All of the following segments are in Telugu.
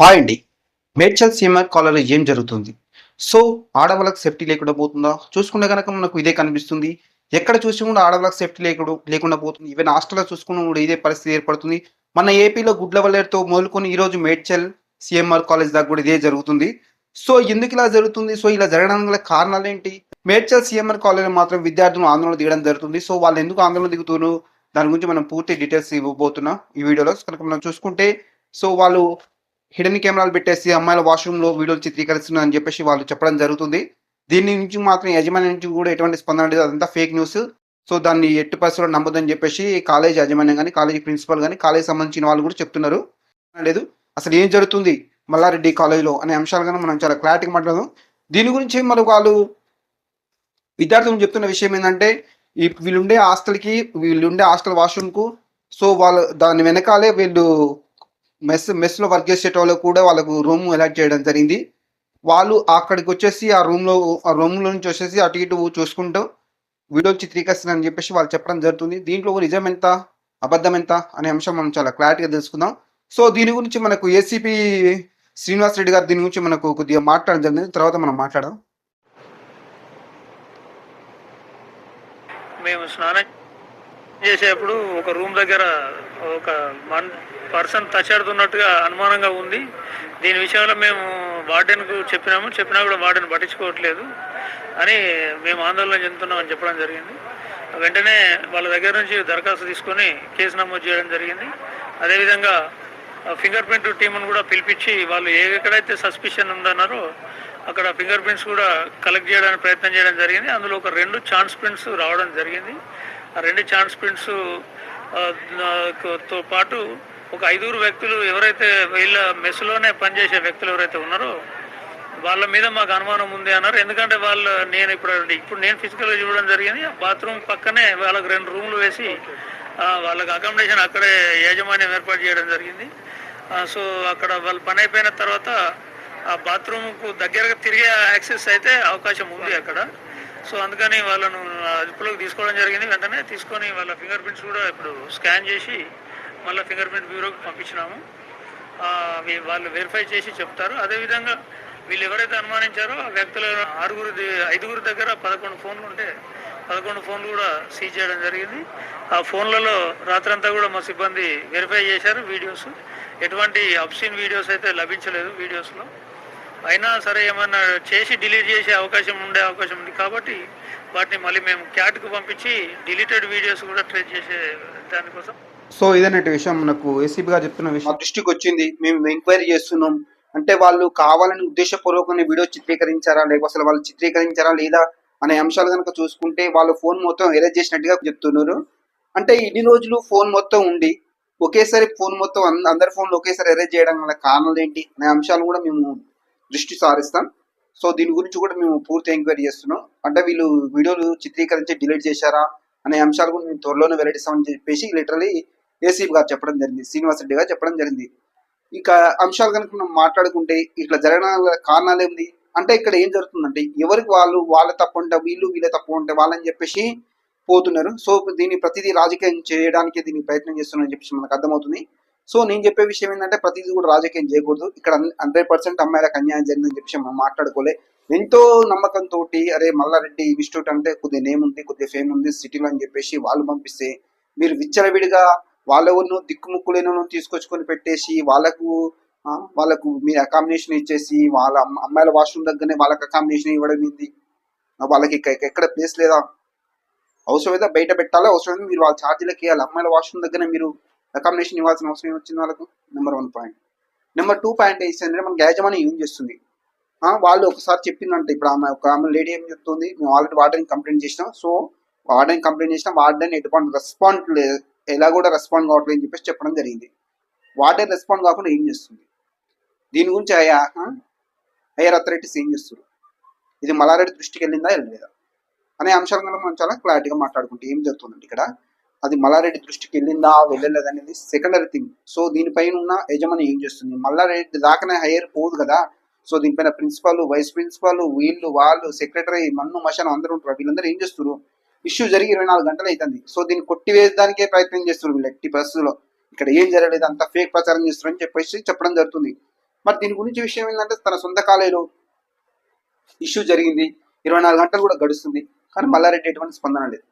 హాయ్ అండి మేడ్చల్ సీఎంఆర్ కాలర్లో ఏం జరుగుతుంది? సో ఆడవాళ్ళకి సేఫ్టీ లేకుండా పోతుందా? చూసుకుంటే కనుక మనకు ఇదే కనిపిస్తుంది. ఎక్కడ చూసి కూడా ఆడవాళ్ళకి సేఫ్టీ లేకుండా లేకుండా పోతుంది. ఈవెన్ హాస్టల్లో చూసుకున్న కూడా ఇదే పరిస్థితి ఏర్పడుతుంది. మన ఏపీలో గుడ్లవల్లేరుతో మొదలుకొని ఈరోజు మేడ్చల్ సిఎంఆర్ కాలేజ్ దాకా కూడా ఇదే జరుగుతుంది. సో ఎందుకు ఇలా జరుగుతుంది? సో ఇలా జరగడానికి గల కారణాలు ఏంటి మేడ్చల్ సిఎంఆర్ కాలేజ్ మాత్రం విద్యార్థులు ఆందోళన దిగడం జరుగుతుంది. సో వాళ్ళు ఎందుకు ఆందోళన దిగుతున్నారు? దాని గురించి మనం పూర్తి డీటెయిల్స్ ఇవ్వబోతున్నాం ఈ వీడియోలో. కనుక మనం చూసుకుంటే సో వాళ్ళు హిడెన్ కెమెరాలు పెట్టేసి అమ్మాయిల వాష్రూమ్లో వీడియోలు చిత్రీకరిస్తున్నారు అని చెప్పేసి వాళ్ళు చెప్పడం జరుగుతుంది. దీని నుంచి మాత్రం యజమాని నుంచి కూడా ఎటువంటి స్పందన లేదు. అదంతా ఫేక్ న్యూస్. సో దాన్ని ఎట్టి పరిస్థితుల్లో నమ్మదని చెప్పేసి కాలేజ్ యాజమాన్యం కానీ కాలేజ్ ప్రిన్సిపల్ కానీ కాలేజ్ సంబంధించిన వాళ్ళు కూడా చెప్తున్నారు. లేదు. అసలు ఏం జరుగుతుంది మల్లారెడ్డి కాలేజీలో అనే అంశాలు కానీ మనం చాలా క్లారిటీగా మాట్లాడదాం. దీని గురించి మరి వాళ్ళు విద్యార్థులు చెప్తున్న విషయం ఏంటంటే ఈ వీళ్ళుండే హాస్టల్కి వీళ్ళుండే హాస్టల్ వాష్రూమ్కు సో వాళ్ళు దాని వెనకాలే వీళ్ళు మెస్ మెస్లో వర్క్ చేసే వాళ్ళకు కూడా వాళ్ళకు రూమ్ అలాట్ చేయడం జరిగింది. వాళ్ళు అక్కడికి వచ్చేసి ఆ రూమ్లో ఆ రూమ్లో నుంచి వచ్చేసి అటు ఇటు చూసుకుంటూ వీడియో చిత్రీకరిస్తున్నారని చెప్పేసి వాళ్ళు చెప్పడం జరుగుతుంది. దీంట్లో నిజం ఎంత అబద్ధం ఎంత అనే అంశం మనం చాలా క్లారిటీగా తెలుసుకుందాం. సో దీని గురించి మనకు ఏసీపీ శ్రీనివాస్ రెడ్డి గారు దీని గురించి మనకు కొద్దిగా మాట్లాడడం జరిగింది. తర్వాత మనం మాట్లాడదాం. మేము స్నానం చేసేప్పుడు ఒక రూమ్ దగ్గర ఒక మన్ పర్సన్ తచ్చాడుతున్నట్టుగా అనుమానంగా ఉంది. దీని విషయంలో మేము వార్డెన్కు చెప్పినాము. చెప్పినా కూడా వార్డెన్ పట్టించుకోవట్లేదు అని మేము ఆందోళన చెందుతున్నామని చెప్పడం జరిగింది. వెంటనే వాళ్ళ దగ్గర నుంచి దరఖాస్తు తీసుకొని కేసు నమోదు చేయడం జరిగింది. అదేవిధంగా ఫింగర్ ప్రింట్ టీమును కూడా పిలిపించి వాళ్ళు ఎక్కడైతే సస్పిషన్ ఉందన్నారో అక్కడ ఫింగర్ ప్రింట్స్ కూడా కలెక్ట్ చేయడానికి ప్రయత్నం చేయడం జరిగింది. అందులో ఒక రెండు ఛాన్స్ ప్రింట్స్ రావడం జరిగింది. ఆ రెండు ఛాన్స్ ప్రింట్స్ తో పాటు ఒక ఐదుగురు వ్యక్తులు ఎవరైతే వీళ్ళ మెస్సులోనే పనిచేసే వ్యక్తులు ఎవరైతే ఉన్నారో వాళ్ళ మీద మాకు అనుమానం ఉంది అన్నారు. ఎందుకంటే వాళ్ళు నేను ఇప్పుడు ఇప్పుడు నేను ఫిజికల్గా చూడడం జరిగింది. బాత్రూమ్ పక్కనే వాళ్ళకి రెండు రూమ్లు వేసి వాళ్ళకి అకామిడేషన్ అక్కడే యాజమాన్యం ఏర్పాటు చేయడం జరిగింది. సో అక్కడ వాళ్ళు పని అయిపోయిన తర్వాత ఆ బాత్రూమ్కు దగ్గరగా తిరిగే యాక్సెస్ అయితే అవకాశం ఉంది అక్కడ. సో అందుకని వాళ్ళను అదుపులోకి తీసుకోవడం జరిగింది. వెంటనే తీసుకొని వాళ్ళ ఫింగర్ ప్రింట్స్ కూడా ఇప్పుడు స్కాన్ చేసి మళ్ళీ ఫింగర్ ప్రింట్ బ్యూరోకి పంపించినాము. వాళ్ళు వెరిఫై చేసి చెప్తారు. అదేవిధంగా వీళ్ళు ఎవరైతే అనుమానించారో ఆ వ్యక్తుల ఆరుగురు ఐదుగురు దగ్గర పదకొండు ఫోన్లు ఉంటే పదకొండు ఫోన్లు కూడా సీజ్ చేయడం జరిగింది. ఆ ఫోన్లలో రాత్రంతా కూడా మా సిబ్బంది వెరిఫై చేశారు వీడియోస్. ఎటువంటి అబ్సిన్ వీడియోస్ అయితే లభించలేదు వీడియోస్లో. అయినా సరే ఏమన్నా చేసి డిలీట్ చేసే అవకాశం ఉండే అవకాశం ఉంది కాబట్టి వాటిని మళ్ళీ మేము క్యాట్కు పంపించి డిలీటెడ్ వీడియోస్ కూడా ట్రేస్ చేసే దానికోసం. సో ఇదన్నట్టు విషయం మనకు ఏసీబీ గారు చెప్తున్న విషయం. మా దృష్టికి వచ్చింది మేము ఎంక్వైరీ చేస్తున్నాం. అంటే వాళ్ళు కావాలని ఉద్దేశపూర్వకంగా వీడియో చిత్రీకరించారా లేకపోతే అసలు వాళ్ళు చిత్రీకరించారా లేదా అనే అంశాలు కనుక చూసుకుంటే వాళ్ళు ఫోన్ మొత్తం ఎరేజ్ చేసినట్టుగా చెప్తున్నారు. అంటే ఇన్ని రోజులు ఫోన్ మొత్తం ఉండి ఒకేసారి ఫోన్ మొత్తం అంద- అందరి ఫోన్లు ఒకేసారి ఎరేజ్ చేయడం వల్ల కారణాలు ఏంటి అనే అంశాలు కూడా మేము దృష్టి సారిస్తాం. సో దీని గురించి కూడా మేము పూర్తి ఎంక్వైరీ చేస్తున్నాం. అంటే వీళ్ళు వీడియోలు చిత్రీకరించి డిలీట్ చేశారా అనే అంశాలు కూడా మేము త్వరలోనే వెల్లడిస్తామని చెప్పేసి లిటరలీ ఏసీబీ గారు చెప్పడం జరిగింది. శ్రీనివాస్ రెడ్డి గారు చెప్పడం జరిగింది. ఇక అంశాలు కనుక మనం మాట్లాడుకుంటే ఇట్లా జరగడం కారణాలు ఏమిటి? అంటే ఇక్కడ ఏం జరుగుతుందంటే ఎవరికి వాళ్ళు వాళ్ళ తప్పు ఉంటే వీళ్ళు వీళ్ళ తప్పు ఉంటే వాళ్ళని చెప్పేసి పోతున్నారు. సో దీన్ని ప్రతిదీ రాజకీయం చేయడానికి దీనికి ప్రయత్నం చేస్తున్నారని చెప్పేసి మనకు అర్థమవుతుంది. సో నేను చెప్పే విషయం ఏంటంటే ప్రతిదీ కూడా రాజకీయం చేయకూడదు. ఇక్కడ హండ్రెడ్ పర్సెంట్ అమ్మాయిలకు అన్యాయం జరిగిందని చెప్పి మనం మాట్లాడుకోలే. ఎంతో నమ్మకంతో అరే మల్లారెడ్డి ఇన్స్టిట్యూట్ అంటే కొద్దిగా నేమ్ ఉంది కొద్దిగా ఫేమ్ ఉంది సిటీలో అని చెప్పేసి వాళ్ళు పంపిస్తే మీరు విచ్చలవిడిగా వాళ్ళెవరినో దిక్కుముక్కులేనో తీసుకొచ్చుకొని పెట్టేసి వాళ్ళకు వాళ్ళకు మీరు అకామిడేషన్ ఇచ్చేసి వాళ్ళ అమ్మాయిల వాష్రూమ్ దగ్గరనే వాళ్ళకి అకామిడేషన్ ఇవ్వడం ఏంది? వాళ్ళకి ఎక్కడ ప్లేస్ లేదా? అవసరమైతే బయట పెట్టాలి? అవసరమైతే మీరు వాళ్ళ ఛార్జీలకి ఇవ్వాలి అమ్మాయిల వాష్రూమ్ దగ్గర మీరు అకామిడేషన్ ఇవ్వాల్సిన అవసరం వచ్చింది వాళ్ళకు? Number one point number two point ఏంటంటే మనకి యాజమాన్యం ఏం చేస్తుంది? వాళ్ళు ఒకసారి చెప్పిందంటే ఇప్పుడు ఆమె ఒక ఆమె లేడీ ఏం చెప్తుంది మేము ఆల్రెడీ వార్డెన్ కంప్లైంట్ చేసినాం సో వార్డెన్ కంప్లైంట్ చేసినా వార్డెన్ ఎటువంటి రెస్పాండ్ లేదు ఎలా కూడా రెస్పాండ్ కావట్లేదు అని చెప్పేసి చెప్పడం జరిగింది. వార్డెన్ రెస్పాండ్ కాకుండా ఏం చేస్తుంది? దీని గురించి అయ్యా హైయర్ అథారిటీస్ ఏం చేస్తారు ఇది మలారెడ్డి దృష్టికి వెళ్ళిందా వెళ్ళలేదా? అనే అంశాల మనం చాలా క్లారిటీగా మాట్లాడుకుంటే ఏం జరుగుతుందండి ఇక్కడ అది మల్లారెడ్డి దృష్టికి వెళ్ళిందా వెళ్ళలేదు అనేది సెకండరీ థింగ్ సో దీనిపైన ఉన్న యజమాని ఏం చేస్తుంది? మల్లారెడ్డి దాకానే హైయర్ పోదు కదా. సో దీనిపైన ప్రిన్సిపాల్ వైస్ ప్రిన్సిపాల్ వీళ్ళు వాళ్ళు సెక్రటరీ మన్ను మషన్ అందరూ ఉంటారు. వీళ్ళందరూ ఏం చేస్తారు ఇష్యూ జరిగి ఇరవై నాలుగు గంటలు అవుతుంది సో దీన్ని కొట్టివేయడానికే ప్రయత్నం చేస్తున్నారు వీళ్ళు ఎట్టి పరిస్థితుల్లో. ఇక్కడ ఏం జరగలేదు అంత ఫేక్ ప్రచారం చేస్తారు అని చెప్పేసి చెప్పడం జరుగుతుంది. మరి దీని గురించి విషయం ఏంటంటే తన సొంత కాలేజీలో ఇష్యూ జరిగింది. ఇరవై నాలుగు గంటలు కూడా గడుస్తుంది. కానీ మల్లారెడ్డి ఎటువంటి స్పందన లేదు.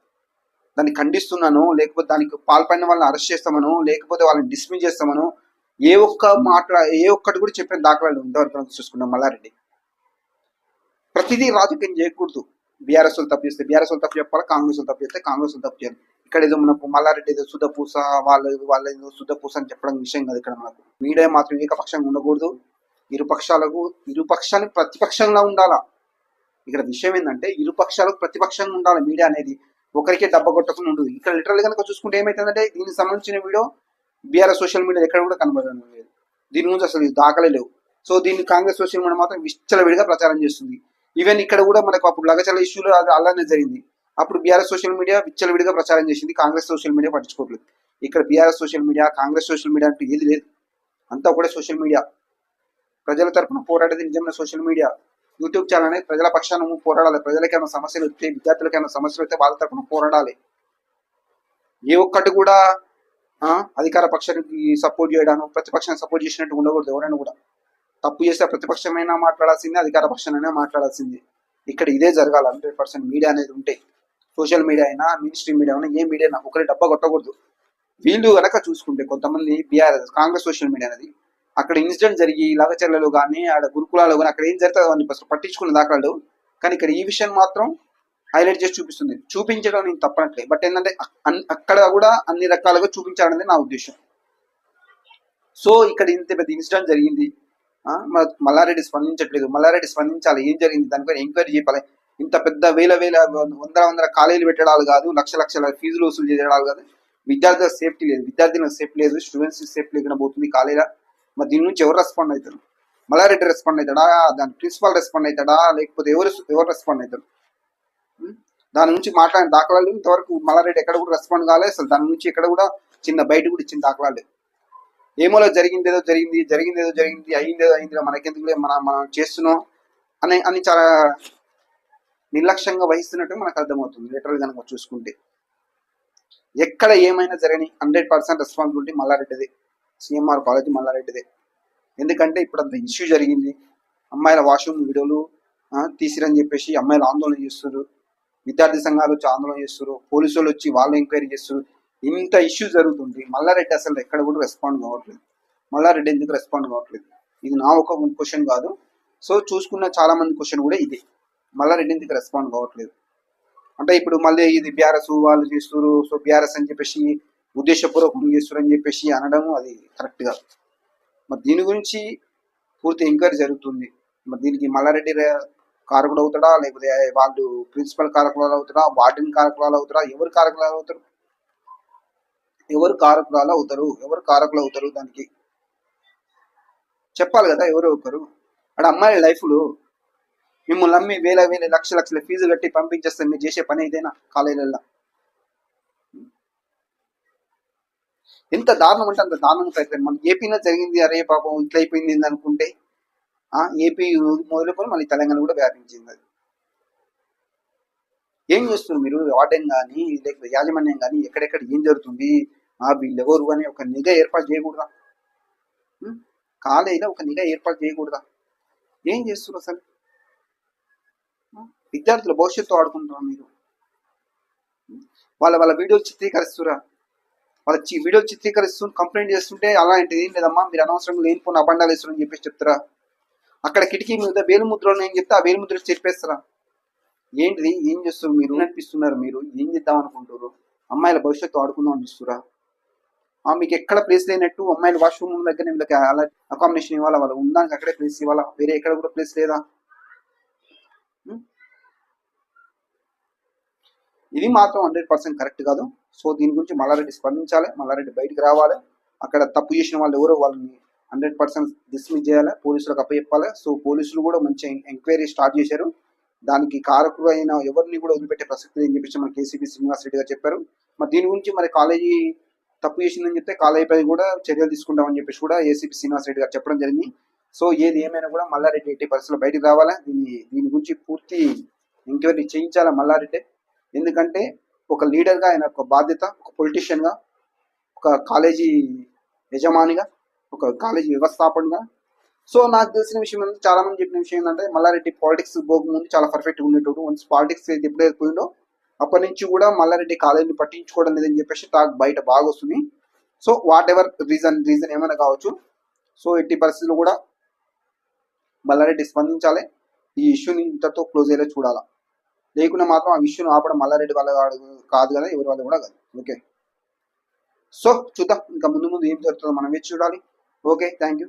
దాన్ని ఖండిస్తున్నాను లేకపోతే దానికి పాల్పడిన వాళ్ళని అరెస్ట్ చేస్తామను లేకపోతే వాళ్ళని డిస్మిస్ చేస్తామను ఏ ఒక్క మాట్లా ఏ ఒక్కటి కూడా చెప్పిన దాఖలాలు ఇంతవరకు మనం చూసుకున్నాం. మల్లారెడ్డి ప్రతిదీ రాజకీయం చేయకూడదు. బీఆర్ఎస్ వాళ్ళు తప్పు చేస్తే బీఆర్ఎస్ వాళ్ళు తప్పు చెప్పాలి? కాంగ్రెస్ వాళ్ళు తప్పు చేస్తే కాంగ్రెస్ వాళ్ళు తప్పు చేయాలి ఇక్కడ ఏదో మనకు మల్లారెడ్డి ఏదో సుధపూస వాళ్ళ వాళ్ళ ఏదో సుధపూస అని చెప్పడం విషయం కాదు ఇక్కడ మనకు. మీడియా మాత్రం ఏకపక్షంగా ఉండకూడదు. ఇరుపక్షాలకు ఇరుపక్షానికి ప్రతిపక్షంగా ఉండాలా? ఇక్కడ విషయం ఏంటంటే ఇరుపక్షాలకు ప్రతిపక్షంగా ఉండాలి మీడియా అనేది? ఒకరికే డబ్బ కొట్టకుండా ఉండదు. ఇక్కడ లిటరల్ కనుక చూసుకుంటే ఏమైతుందంటే దీనికి సంబంధించిన వీడియో బీఆర్ఎస్ సోషల్ మీడియా ఎక్కడ కూడా కనబడడం లేదు. దీని గురించి అసలు దాఖలే లేవు. సో దీన్ని కాంగ్రెస్ సోషల్ మీడియా మాత్రం విచ్చలవిడిగా ప్రచారం చేస్తుంది. ఈవెన్ ఇక్కడ కూడా మనకు అప్పుడు లగచల ఇష్యూలో అది అలానే జరిగింది. అప్పుడు బీఆర్ఎస్ సోషల్ మీడియా విచ్చలవిడిగా ప్రచారం చేసింది కాంగ్రెస్ సోషల్ మీడియా పట్టించుకోవట్లేదు. ఇక్కడ BRS social media Congress social media అంటే ఏది లేదు. అంతా కూడా సోషల్ మీడియా ప్రజల తరపున పోరాడేది నిజమైన సోషల్ మీడియా యూట్యూబ్ ఛానల్ అనేది ప్రజల పక్షాన పోరాడాలి. ప్రజలకేమైనా సమస్యలు వస్తే విద్యార్థులకి సమస్యలు వస్తే వాళ్ళ తరఫున పోరాడాలి. ఏ ఒక్కటి కూడా అధికార పక్షానికి సపోర్ట్ చేయడాను ప్రతిపక్షాన్ని సపోర్ట్ చేసినట్టు ఉండకూడదు ఎవరైనా కూడా. తప్పు చేస్తే ప్రతిపక్షమైనా మాట్లాడాల్సిందే అధికార పక్షానైనా మాట్లాడాల్సిందే. ఇక్కడ ఇదే జరగాలి. హండ్రెడ్ పర్సెంట్ మీడియా అనేది ఉంటే సోషల్ మీడియా అయినా మెయిన్ స్ట్రీమ్ మీడియా అయినా ఏ మీడియా అయినా ఒకరి డబ్బా కొట్టకూడదు. వీళ్ళు కనుక చూసుకుంటే కొంతమంది బీఆర్ఎస్ కాంగ్రెస్ సోషల్ మీడియా అనేది అక్కడ ఇన్సిడెంట్ జరిగి లగచర్లలో కానీ ఆడ గురుకులాలో కానీ అక్కడ ఏం జరుగుతుందో అని అసలు పట్టించుకున్న దాఖలాలు. కానీ ఇక్కడ ఈ విషయం మాత్రం హైలైట్ చేసి చూపిస్తుంది. చూపించడం నేను తప్పనట్లే. బట్ ఏంటంటే అన్- అక్కడ కూడా అన్ని రకాలుగా చూపించాలనేది నా ఉద్దేశం. సో ఇక్కడ ఇంత పెద్ద ఇన్సిడెంట్ జరిగింది. మల్లారెడ్డి స్పందించట్లేదు. మల్లారెడ్డి స్పందించాలి. ఏం జరిగింది? దానిపైన ఎంక్వైరీ చేయాలి ఇంత పెద్ద వేల వేల వందల వందల ఖాళీలు పెట్టడాలు కాదు. లక్ష లక్షల ఫీజులు వసూలు చేయడాలు కాదు. విద్యార్థుల సేఫ్టీ లేదు. విద్యార్థులకు సేఫ్టీ లేదు. స్టూడెంట్స్ సేఫ్టీ లేకుండా పోతుంది కాలేజీలో మరి దీని నుంచి ఎవరు రెస్పాండ్ అవుతారు? మల్లారెడ్డి రెస్పాండ్ అవుతాడా? దాని ప్రిన్సిపాల్ రెస్పాండ్ అవుతాడా? లేకపోతే ఎవరు ఎవరు రెస్పాండ్ అవుతారు? దాని నుంచి మాట్లాడిన దాఖలాలు ఇంతవరకు మల్లారెడ్డి ఎక్కడ కూడా రెస్పాండ్ కాలేదు అసలు దాని నుంచి ఎక్కడ కూడా చిన్న బయట కూడా ఇచ్చిన దాఖలాలు. ఏమోలో జరిగింది ఏదో జరిగింది జరిగింది ఏదో జరిగింది అయింది ఏదో అయింది మనకెందుకు మనం మనం చేస్తున్నాం అని అని చాలా నిర్లక్ష్యంగా వహిస్తున్నట్టు మనకు అర్థమవుతుంది. లిటరల్ కనుక చూసుకుంటే. ఎక్కడ ఏమైనా జరగని హండ్రెడ్ పర్సెంట్ రెస్పాన్సిబిలిటీ మల్లారెడ్డిది. సిఎంఆర్ కాలేజ్ మల్లారెడ్డిదే ఎందుకంటే ఇప్పుడు అంత ఇష్యూ జరిగింది. అమ్మాయిల వాష్రూమ్ వీడియోలు తీసిరని చెప్పేసి అమ్మాయిలు ఆందోళన చేస్తున్నారు విద్యార్థి సంఘాలు వచ్చి ఆందోళన చేస్తారు పోలీసు వాళ్ళు వచ్చి వాళ్ళు ఎంక్వైరీ చేస్తారు ఇంత ఇష్యూ జరుగుతుంది మల్లారెడ్డి అసలు ఎక్కడ కూడా రెస్పాండ్ కావట్లేదు. మల్లారెడ్డి ఎందుకు రెస్పాండ్ కావట్లేదు? ఇది నా ఒక క్వశ్చన్ కాదు. సో చూసుకున్న చాలా మంది క్వశ్చన్ కూడా ఇదే. మల్లారెడ్డి ఎందుకు రెస్పాండ్ కావట్లేదు? అంటే ఇప్పుడు మళ్ళీ ఇది బీఆర్ఎస్ వాళ్ళు చేస్తారు సో బీఆర్ఎస్ అని చెప్పేసి ఉద్దేశపూర్వకం చేస్తారు అని చెప్పేసి అనడం అది కరెక్ట్ కాదు. మరి దీని గురించి పూర్తి ఎంక్వైరీ జరుగుతుంది. మరి దీనికి మల్లారెడ్డి రే- కారకుడు అవుతాడా? లేకపోతే వాళ్ళు ప్రిన్సిపల్ కారకురాలు అవుతారా వార్డెన్ కారకురాలు అవుతారా ఎవరు కారకురాలు అవుతారు? ఎవరు కారకురాలు అవుతారు? ఎవరు కారకులు అవుతారు దానికి? చెప్పాలి కదా ఎవరు ఒకరు. అక్కడ అమ్మాయి లైఫ్లో మిమ్మల్ని నమ్మి వేల వేల లక్ష లక్షల ఫీజు కట్టి పంపించేస్తే మీరు చేసే పని ఏదైనా కాలేజీలలో ఎంత దారుణం అంటే అంత దారుణం ప్రయత్నం మన ఏపీలో జరిగింది అరే పాపం ఇట్లా అయిపోయింది అనుకుంటే ఏపీ మొదలుకొని మళ్ళీ తెలంగాణ కూడా వ్యాపించింది అది. ఏం చేస్తున్నారు మీరు? వార్డెన్ కానీ లేకపోతే యాజమాన్యం కానీ ఎక్కడెక్కడ ఏం జరుగుతుంది? ఆ వీళ్ళు ఎవరు అని ఒక నిఘా ఏర్పాటు చేయకూడదా? కాలేజీలో ఒక నిఘా ఏర్పాటు చేయకూడదా? ఏం చేస్తున్నారు అసలు? విద్యార్థులు విద్యార్థుల భవిష్యత్తు ఆడుకుంటున్నారు మీరు? వాళ్ళ వాళ్ళ వీడియోలు చిత్రీకరిస్తురా? వాళ్ళ వీడియో చిత్రీకరిస్తూ కంప్లైంట్ చేస్తుంటే అలాంటిది ఏం లేదమ్మా మీరు అనవసరం లేనిపోయిన అబండాలు వేస్తున్నారని చెప్పేసి చెప్తారా? అక్కడ కిటికీ మీద వేలుముద్రలు నేను చెప్తే ఆ వేలుముద్ర చెప్పేస్తారా ఏంటిది? ఏం చేస్తారు మీరు? అనిపిస్తున్నారు మీరు? ఏం చేద్దాం అనుకుంటారు అమ్మాయిల భవిష్యత్తు ఆడుకుందాం అనిపిస్తురా ఆ మీకు ఎక్కడ ప్లేస్ లేనట్టు అమ్మాయిల వాష్రూమ్ దగ్గర వీళ్ళకి అలా అకామిడేషన్ ఇవ్వాలా? వాళ్ళు ఉందానికి అక్కడే ప్లేస్ ఇవ్వాలా? వేరే ఎక్కడ కూడా ప్లేస్ లేదా? ఇది మాత్రం హండ్రెడ్ పర్సెంట్ కరెక్ట్ కాదు. సో దీని గురించి మల్లారెడ్డి స్పందించాలి. మల్లారెడ్డి బయటికి రావాలి. అక్కడ తప్పు చేసిన వాళ్ళు ఎవరో వాళ్ళని హండ్రెడ్ పర్సెంట్ డిస్మిస్ చేయాలి. పోలీసులకు అప్పచెప్పాలి. సో పోలీసులు కూడా మంచి ఎంక్వైరీ స్టార్ట్ చేశారు. దానికి కారకులు అయిన ఎవరిని కూడా వదిలిపెట్టే ప్రసక్తి అని చెప్పేసి మన కేసీపీ శ్రీనివాస్ రెడ్డి గారు చెప్పారు. మరి దీని గురించి మరి కాలేజీ తప్పు చేసిందని చెప్తే కాలేజీపై కూడా చర్యలు తీసుకుంటామని చెప్పేసి కూడా ఏసీపీ శ్రీనివాస్ రెడ్డి గారు చెప్పడం జరిగింది. సో ఏది ఏమైనా కూడా మల్లారెడ్డి ఎట్టి పరిస్థితుల్లో బయటికి రావాలా. దీన్ని దీని గురించి పూర్తి ఎంక్వైరీ చేయించాలా మల్లారెడ్డి? ఎందుకంటే ఒక లీడర్గా ఆయన ఒక బాధ్యత ఒక పొలిటీషియన్గా ఒక కాలేజీ యజమానిగా ఒక కాలేజీ వ్యవస్థాపనగా సో నాకు తెలిసిన విషయం ఏంటంటే చాలా మంది చెప్పిన విషయం ఏంటంటే మల్లారెడ్డి పాలిటిక్స్ పోకముందు చాలా పర్ఫెక్ట్ ఉండేటోడు. వన్స్ పాలిటిక్స్ అయితే ఎప్పుడైతే పోయిందో అప్పటి నుంచి కూడా మల్లారెడ్డి కాలేజీని పట్టించుకోవడం లేదని చెప్పేసి టాక్ బయట బాగా వస్తుంది. So whatever reason reason ఏమైనా కావచ్చు సో ఎట్టి పరిస్థితుల్లో కూడా మల్లారెడ్డి స్పందించాలి. ఈ ఇష్యూని ఇంతతో క్లోజ్ అయ్యేలా చూడాలా. లేకుండా మాత్రం ఆ ఇష్యూని ఆపడం మల్లారెడ్డి వాళ్ళ కాదు కాదు కదా ఎవరి వాళ్ళు కూడా కాదు. ఓకే. సో చూద్దాం. ఇంకా ముందు ముందు ఏం జరుగుతుందో మనం వేచి చూడాలి. Okay thank you